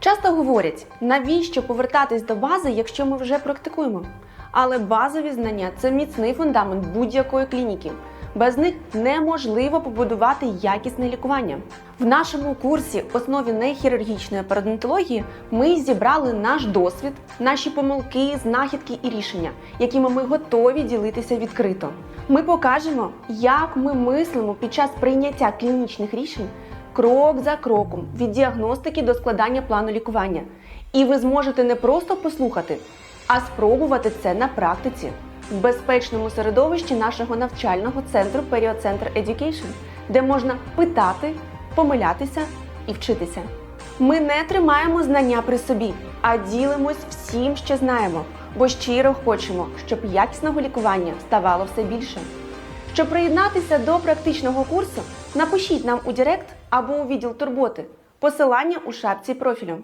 Часто говорять, навіщо повертатись до бази, якщо ми вже практикуємо. Але базові знання це міцний фундамент будь-якої клініки. Без них неможливо побудувати якісне лікування. В нашому курсі основі нехірургічної пародонтології ми зібрали наш досвід, наші помилки, знахідки і рішення, якими ми готові ділитися відкрито. Ми покажемо, як ми мислимо під час прийняття клінічних рішень крок за кроком від діагностики до складання плану лікування. І ви зможете не просто послухати, а спробувати це на практиці в безпечному середовищі нашого навчального центру Періоцентр Education, де можна питати, помилятися і вчитися. Ми не тримаємо знання при собі, а ділимось всім, що знаємо, бо щиро хочемо, щоб якісного лікування ставало все більше. Щоб приєднатися до практичного курсу, напишіть нам у Директ або у відділ турботи. Посилання у шапці профілю.